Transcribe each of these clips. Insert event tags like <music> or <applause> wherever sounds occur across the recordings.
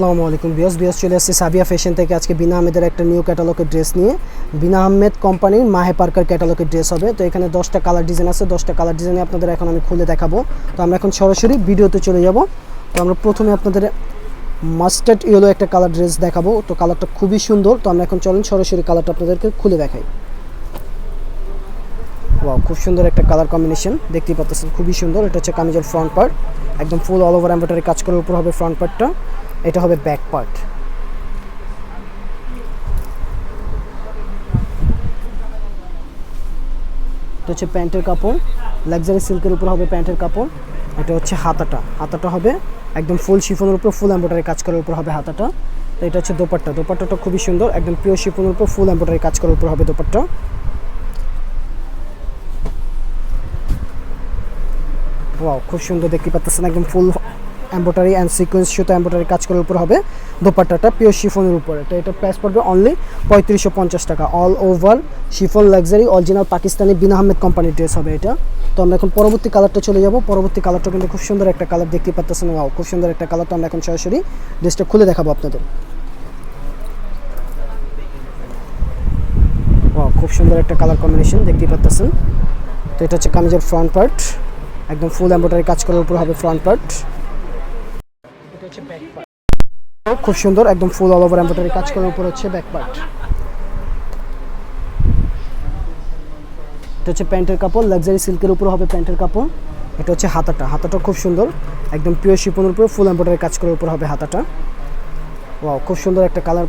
আসসালামু আলাইকুম বিয়স বিয়স চলে আসছে সাবিয়া ফ্যাশন থেকে। আজকে বিনা আহমেদের একটা নিউ ক্যাটালগের ড্রেস নিয়ে। বিনা আহমেদ কোম্পানির মাহে পার্কার ক্যাটালগের ড্রেস হবে। তো এখানে দশটা কালার ডিজাইন আছে, দশটা কালার ডিজাইনে আপনাদের এখন আমি খুলে দেখাবো। তো আমরা এখন সরাসরি ভিডিওতে চলে যাব। তো আমরা প্রথমে আপনাদের মাস্টার্ড ইয়েলো একটা কালার ড্রেস দেখাবো। তো কালারটা খুবই সুন্দর। তো আমরা এখন চলেন সরাসরি কালারটা আপনাদেরকে খুলে দেখাই। ওয়াও খুব সুন্দর একটা কালার কম্বিনেশন দেখতেই পাচ্ছেন, খুবই সুন্দর। এটা হচ্ছে কামিজের ফ্রন্ট পার্ট একদম ফুল অল ওভার এমব্রয়ডারি কাজ করার উপর হবে ফ্রন্ট পার্টটা এটা হবে ব্যাক পার্ট এটা হচ্ছে প্যান্টের কাপড়। লাক্সারি সিল্কের উপর হবে প্যান্টের কাপড়। এটা হচ্ছে হাতাটা। হাতাটা হবে একদম ফুল শিফনের উপর ফুল এমব্রয়ডারি কাজ করার উপর হবে হাতাটা। তো এটা হচ্ছে দোপাট্টা। দোপাট্টাটা খুবই সুন্দর, একদম পিওর শিফনের উপর ফুল এমব্রয়ডারি কাজ করার উপর হবে দোপাট্টা। ওয়াও খুব সুন্দর দেখতে পাচ্ছেন, একদম ফুল এম্ব্রয়ডারি অ্যান্ড সিকোয়েন্স সুতো এম্ব্রয়ডারি কাজ করার উপর হবে। দোপাট্টাটা পিওর শিফনের উপরে। তো এটা প্রাইস পড়বে অনলি পঁয়ত্রিশশো পঞ্চাশ টাকা। All over chiffon luxury original Pakistani Bin Ahmed কোম্পানির ড্রেস হবে এটা। তো আমরা এখন পরবর্তী কালারটা চলে যাব। পরবর্তী কালারটা কিন্তু খুব সুন্দর একটা কালার দেখতে পাচ্ছেন ওয়াও খুব সুন্দর একটা কালার তো আমরা এখন সরাসরি ড্রেসটা খুলে দেখাবো আপনাদের। খুব সুন্দর একটা কালার কম্বিনেশন দেখতেই পাচ্ছেন তো এটা হচ্ছে কামিজের ফ্রন্ট পার্ট একদম ফুল এমব্রয়ডারি কাজ করার উপর হবে ফ্রন্ট পার্ট হচ্ছে ব্যাক পার্ট খুব সুন্দর, একদম ফুল অল ওভার এমব্রয়ডারি কাজ করার উপর হচ্ছে ব্যাক পার্ট এটা হচ্ছে প্যান্টের কাপড় লাক্সারি সিল্কের উপর হবে প্যান্টের কাপড়। এটা হচ্ছে হাতাটা হাতাটা খুব সুন্দর, একদম পিওর শিপনের উপর ফুল এমব্রয়ডারি কাজ করার উপর হবে হাতাটা। ওয়াও খুব সুন্দর একটা কালার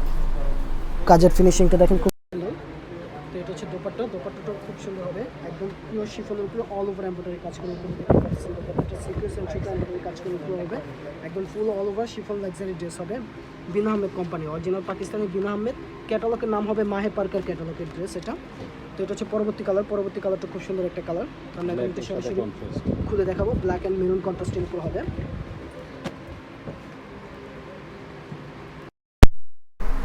কাজের ফিনিশিংটা দেখেন, খুব দোপাট্টা দোপাট্টাটাও খুব সুন্দর হবে। একদম পিওর শিফনের উপরে অল ওভার এমব্রয়ডারি কাজ করে উপরে দোপাট্টা সিকুয়েন্স এন্ড সুতো এমব্রয়ডারি কাজ করে উপরে হবে। একদম full all over chiffon luxury dress হবে। Bin Ahmed company original Pakistani Bin Ahmed. ক্যাটালগের নাম হবে মাহে পার্কার ক্যাটালগের ড্রেস এটা। তো এটা হচ্ছে পরবর্তী কালার পরবর্তী কালারটা খুব সুন্দর একটা কালার আমরা এটা সরাসরি খুলে দেখাবো। ব্ল্যাক অ্যান্ড মেরুন কন্ট্রাস্টের উপর হবে।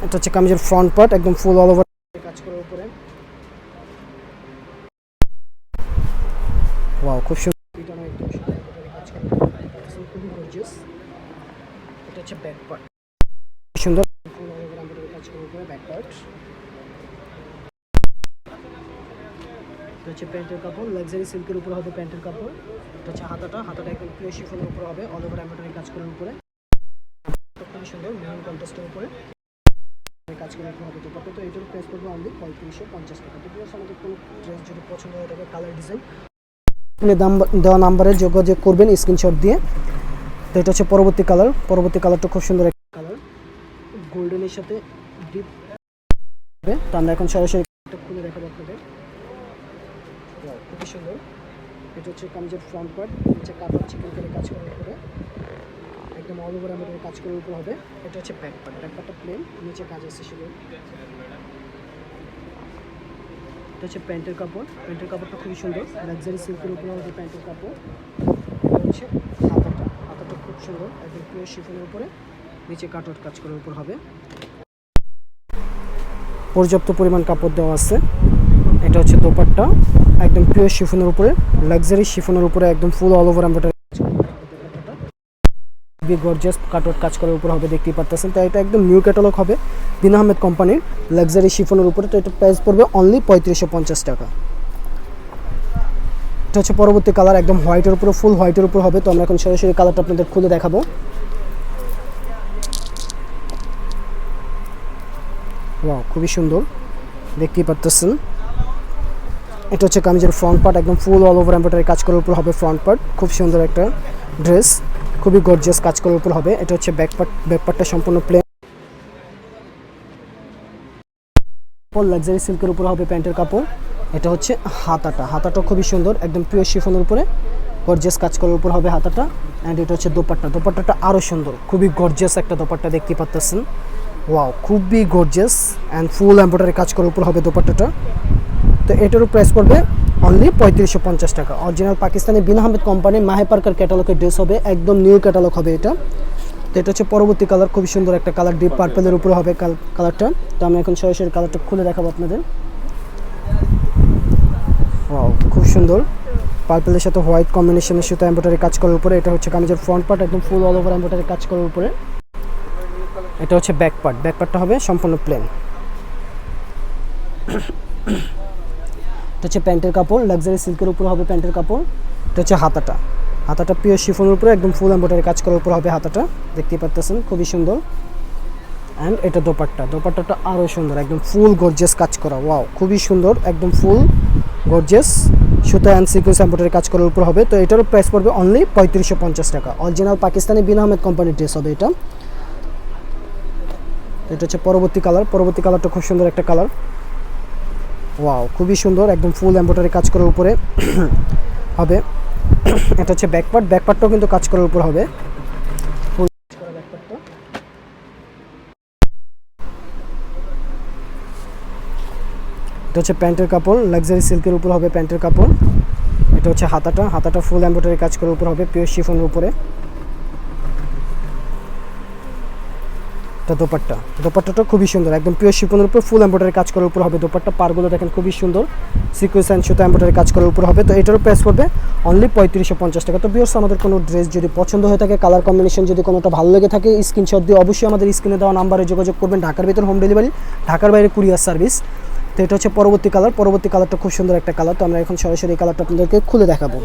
এটা হচ্ছে কামিজের ফ্রন্ট পার্ট একদম ফুল অল ওভার কাজ করার উপরে ওয়াও খুব সুন্দর। এটা আমার একদম কাজ করা। খুবই গর্জিয়াস এটা হচ্ছে ব্যাক পার্ট সুন্দর। ফুল কাজ করার উপরে ব্যাক পার্ট এটা হচ্ছে প্যান্টের কাপড়। লাক্সারি সিল্কের উপর হবে প্যান্টের কাপড়। এটা হচ্ছে হাতাটা। হাতাটা একদম শিফনের উপর হবে। অল ওভার এমব্রয়ডারি কাজ করার উপরে। খুবই সুন্দর। মেরুন কন্ট্রাস্টের উপরে। কাজ করে রাখতে হবে দোপাট্টা। তো এটার প্রাইস পড়বে অনলি পঁয়ত্রিশশো পঞ্চাশ টাকা। তো আমাদের কোনো ড্রেস যদি পছন্দ হয়ে থাকে কালার ডিজাইন দেওয়া নাম্বারে যোগাযোগ করবেন স্ক্রিনশট দিয়ে। তো এটা হচ্ছে পরবর্তী কালার পরবর্তী কালারটা খুব সুন্দর একটা কালার গোল্ডেনের সাথে ডিপ তো আমরা এখন সরাসরি খুলে দেখাবো আপনাদের। খুবই সুন্দর। এটা হচ্ছে কামিজের ফ্রন্ট পার্ট হচ্ছে কাপড় চিকেন করে কাজ করার উপরে। একদম অল ওভার আমাদের কাজ করার উপর হবে। এটা হচ্ছে ব্যাক পার্ট ব্যাক পার্টটা প্লেন নিচে কাজ আছে শুধু। এটা হচ্ছে প্যান্টের কাপড়। প্যান্টের কাপড়টা খুবই সুন্দর। লাক্সারি সিল্কের উপরে হবে প্যান্টের কাপড়। হচ্ছে হাতাটা। হাতাটা খুব সুন্দর। একদম পিওর শিফনের উপরে। নিচে কাটওয়ার্ক কাজ করার উপর হবে। পর্যাপ্ত পরিমাণ কাপড় দেওয়া আছে। এটা হচ্ছে দোপাট্টা। একদম পিওর শিফনের উপরে। লাক্সারি শিফনের উপরে একদম ফুল অল ওভার এমব্রয়ডারি খুবই গর্জিয়াস কাটওয়ার্ক কাজ করার উপর হবে, দেখতেই পাচ্ছেন তো এটা একদম নিউ ক্যাটালগ হবে। বিন আহমেদ কোম্পানির লাক্সারি শিফনের উপরে। তো এটা প্রাইস পড়বে অনলি পঁয়ত্রিশশো পঞ্চাশ টাকা। এটা হচ্ছে পরবর্তী কালার একদম হোয়াইটের উপরে ফুল হোয়াইটের উপর হবে। তো আমরা এখন সরাসরি কালারটা আপনাদের খুলে দেখাবো। ওয়াও খুবই সুন্দর। দেখতেই পারতেছেন। এটা হচ্ছে কামিজের ফ্রন্ট পার্ট একদম ফুল অল ওভার এমব্রয়ডারি কাজ করার উপর হবে ফ্রন্ট পার্ট খুব সুন্দর একটা ড্রেস খুবই গর্জিয়াস কাজ করার উপর হবে। এটা হচ্ছে ব্যাক পার্ট ব্যাক পার্টটা সম্পূর্ণ প্লেন লাক্সারি সিল্কের উপর হবে প্যান্টের কাপড়। এটা হচ্ছে হাতাটা। হাতাটা খুবই সুন্দর, একদম পিওর শিফনের উপরে। গর্জিয়াস কাজ করার উপর হবে হাতাটা। অ্যান্ড এটা হচ্ছে দোপাট্টা। দোপাট্টাটা আরও সুন্দর। খুবই গর্জিয়াস একটা দোপাট্টা দেখতে পাচ্ছেন ওয়াও খুবই গর্জিয়াস অ্যান্ড ফুল এমব্রয়ডারি কাজ করার উপর হবে দোপাট্টাটা। তো এটারও প্রাইস পড়বে অনলি পঁয়ত্রিশশো পঞ্চাশ টাকা। অরিজিনাল পাকিস্তানি বিন আহমেদ কোম্পানি মাহে পার্কার ক্যাটালগের ড্রেস হবে একদম নিউ ক্যাটালগ হবে এটা। তো এটা হচ্ছে পরবর্তী কালার খুবই সুন্দর একটা কালার ডিপ পার্পেলের উপরে হবে কালারটা তো আমি এখন সরাসরি কালারটা খুলে দেখাবো আপনাদের। খুব সুন্দর। পার্পেলের সাথে হোয়াইট কম্বিনেশনের সাথে এম্ব্রয়ডারি কাজ করার উপরে এটা হচ্ছে কামিজের ফ্রন্ট পার্ট একদম ফুল অল ওভার এম্ব্রয়ডারি কাজ করার উপরে। এটা হচ্ছে ব্যাক পার্ট ব্যাক পার্টটা হবে সম্পূর্ণ প্লেন এটা হচ্ছে প্যান্টের কাপড় লাক্সারি সিল্কের উপর হবে প্যান্টের কাপড়, এটা হচ্ছে হাতাটা। হাতাটা পিওর শিফনের উপরে, একদম ফুল এম্বয়ডারি কাজ করার উপর হবে হাতাটা, দেখতেই পাচ্ছেন খুবই সুন্দর। অ্যান্ড এটা দোপাট্টা, দোপাট্টাটা আরও সুন্দর, একদম ফুল গর্জেস কাজ করা ওয়াও খুবই সুন্দর, একদম ফুল গর্জেস সুতা অ্যান্ড সিকুয়েন্স এম্বয়ডারি কাজ করার উপর হবে। তো এটারও প্রাইস পড়বে অনলি পঁয়ত্রিশশো পঞ্চাশ টাকা। অরিজিনাল পাকিস্তানি বিন আহমেদ কোম্পানির ড্রেস হবে এটা। এটা হচ্ছে পরবর্তী কালার পরবর্তী কালারটা খুব সুন্দর একটা কালার ওয়াও খুবই সুন্দর, একদম ফুল এম্বয়ডারি কাজ করার উপরে <clears throat> হবে। <clears throat> এটা হচ্ছে ব্যাকপার্ট ব্যাকপার্টটাও কিন্তু কাজ করার উপর হবে। এটা হচ্ছে প্যান্টের কাপড় লাক্সারি সিল্কের উপর হবে প্যান্টের কাপড়। এটা হচ্ছে হাতাটা হাতাটা ফুল এম্বয়ডারি কাজ করার উপর হবে পিওর শিফনের উপরে। এটা দোপাট্টা। দোপাট্টাটা খুবই সুন্দর। একদম পিওর শিফনের উপর ফুল এম্ব্রয়ডারি কাজ করার উপর হবে দোপাট্টা। পারগুলো দেখেন খুবই সুন্দর। সিকুয়েন্স অ্যান্ড সুতো এম্ব্রয়ডারি কাজ করার উপর হবে। তো এটারও প্রাইস পড়বে অনলি পঁয়ত্রিশশো পঞ্চাশ টাকা। তো বিয়ার্স আমাদের কোনো ড্রেস যদি পছন্দ হয়ে থাকে কালার কম্বিনেশন যদি কোনোটা ভালো লেগে থাকে স্ক্রিনশট দিয়ে অবশ্যই আমাদের স্ক্রিনে দেওয়া নাম্বারে যোগাযোগ করবেন। ঢাকার ভিতর হোম ডেলিভারি ঢাকার বাইরে কুরিয়ার সার্ভিস তো এটা হচ্ছে পরবর্তী কালার পরবর্তী কালারটা খুব সুন্দর একটা কালার তো আমরা এখন সরাসরি এই কালারটা আপনাদেরকে খুলে দেখাবো।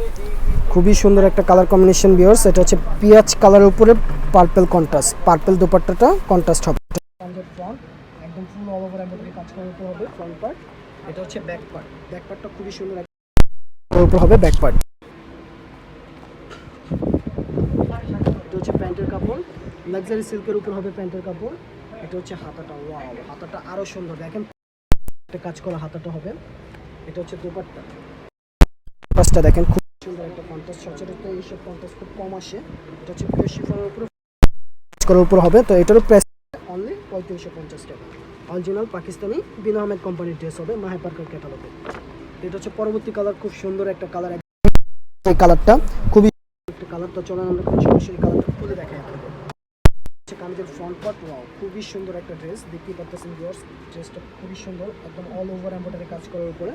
খুবই সুন্দর একটা কালার কম্বিনেশন বিয়ার্স এটা হচ্ছে পিঁয়াজ কালারের উপরে পার্পেল কন্ট্রাস্ট পার্পেল দোপাট্টাটা কন্ট্রাস্ট হবে। এটা হচ্ছে ব্যাক পার্ট ব্যাক পার্টটা খুবই সুন্দর উপর হবে ব্যাক পার্ট হচ্ছে প্যান্টের কাপড়। লাক্সারি সিল্কের উপর হবে প্যান্টের কাপড়। এটা হচ্ছে হাতাটা আরও সুন্দর। দেখেন একটা কাজ করা হাতাটা হবে। এটা হচ্ছে দোপাট্টা। কন্ট্রাস্টটা দেখেন খুব সুন্দর একটা কন্ট্রাস্ট সচরাচর এইসব কন্ট্রাস্ট খুব কম আসে। এটা হচ্ছে পিওর শিফনের উপর। কাজ করার উপর হবে তো এটারও প্রাইস অনলি পঁয়ত্রিশশো পঞ্চাশ টাকা। অরিজিনাল পাকিস্তানি বিন আহমেদ কোম্পানির ড্রেস হবে মাহে পার্কের ক্যাটালগে। এটা হচ্ছে পরবর্তী কালার খুব সুন্দর একটা কালার। এই কালারটা খুবই একটা কালার তো চলেন আমরা কোনো সরাসরি কালারটা খুলে দেখাই আপনাদের। হচ্ছে কামিজের ফ্রন্ট পার্ট ওয়াও খুবই সুন্দর একটা ড্রেস দেখতেই পাচ্ছেন ভিউয়ার্স ড্রেসটা খুবই সুন্দর, একদম অল ওভার এম্বয়ডারি কাজ করার উপরে।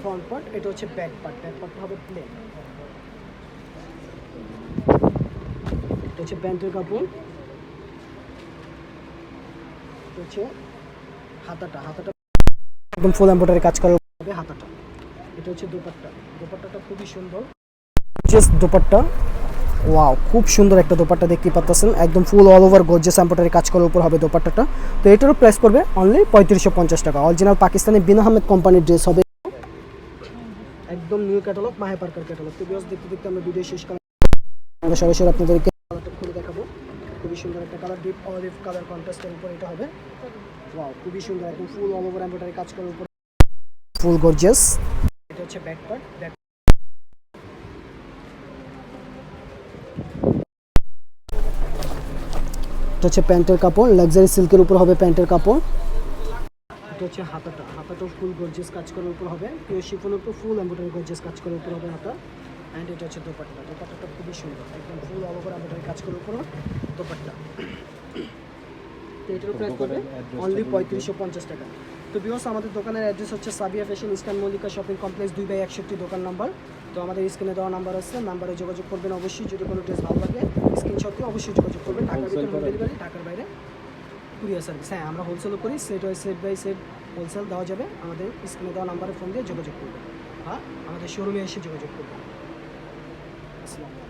ফ্রন্ট পার্ট এটা হচ্ছে ব্যাক পার্ট ব্যাক পার্টটা হবে প্লেন এটা হচ্ছে প্যান্টের কাপড়। হচ্ছে হাতাটা হাতাটা একদম ফুল এম্বয়ডারি কাজ করা হবে হাতাটা। এটা হচ্ছে দোপাট্টা, দোপাট্টাটা খুবই সুন্দর। জাস্ট দোপাট্টা। ওয়াও খুব সুন্দর একটা দোপাট্টা দেখতে পাচ্ছেন। একদম full all over gorgeous embroidery কাজ করার উপর হবে দোপাট্টাটা। তো এটারও প্রাইস পড়বে অনলি পঁয়ত্রিশশো পঞ্চাশ টাকা। অরিজিনাল পাকিস্তানি বিন আহমেদ কোম্পানির ড্রেস হবে। একদম new catalogue Mahe Parkar catalogue তো বিকজ দেখতে দেখতে আমরা ভিডিও শেষ করা আমরা সরাসরি আপনাদেরকে খুলে দেখাবো। খুবই সুন্দর একটা কালার ডিপ অলিভ কালার কন্ট্রাস্টের উপর এটা হবে। ওয়াও খুবই সুন্দর, একদম ফুল অল ওভার এম্বয়ডারি কাজ করার উপর। ফুল গর্জিয়াস এটা হচ্ছে ব্যাক পার্ট এটা হচ্ছে প্যান্টের কাপড় লাক্সারি সিল্কের উপর হবে প্যান্টের কাপড়। এটা হচ্ছে হাতাটা হাতাটাও ফুল গর্জিয়াস কাজ করার উপর হবে। পিওর শিফনের উপর ফুল এম্বয়ডারি গর্জিয়াস কাজ করার উপর হবে হাতা। অ্যান্ড এটা হচ্ছে দোপাট্টা। দোপাট্টাটা খুবই সুন্দর। একদম ফুল অল ওভার এম্বয়ডারি কাজ করার উপর দোপাট্টা। তো এটার প্রাইস পড়বে অনলি পঁয়ত্রিশশো পঞ্চাশ টাকা। তো বিকজ আমাদের দোকানের অ্যাড্রেস হচ্ছে Sabiya fashion eastern Mallika shopping complex দুই বাই একষট্টি দোকান নাম্বার তো আমাদের স্ক্রিনে দেওয়া নাম্বার আছে নাম্বারে যোগাযোগ করবেন অবশ্যই। যদি কোনো ড্রেস ভালো লাগে স্ক্রিনশট দিয়ে অবশ্যই যোগাযোগ করবেন। টাকার ভিতরে হোম ডেলিভারি ঢাকার বাইরে। কুরিয়ার সার্ভিস হ্যাঁ আমরা হোলসেলও করি set by set by set wholesale দেওয়া যাবে। আমাদের স্ক্রিনে দেওয়া নাম্বারে ফোন দিয়ে যোগাযোগ করবেন। বা আমাদের শোরুমে এসে যোগাযোগ করবেন। আসসালামু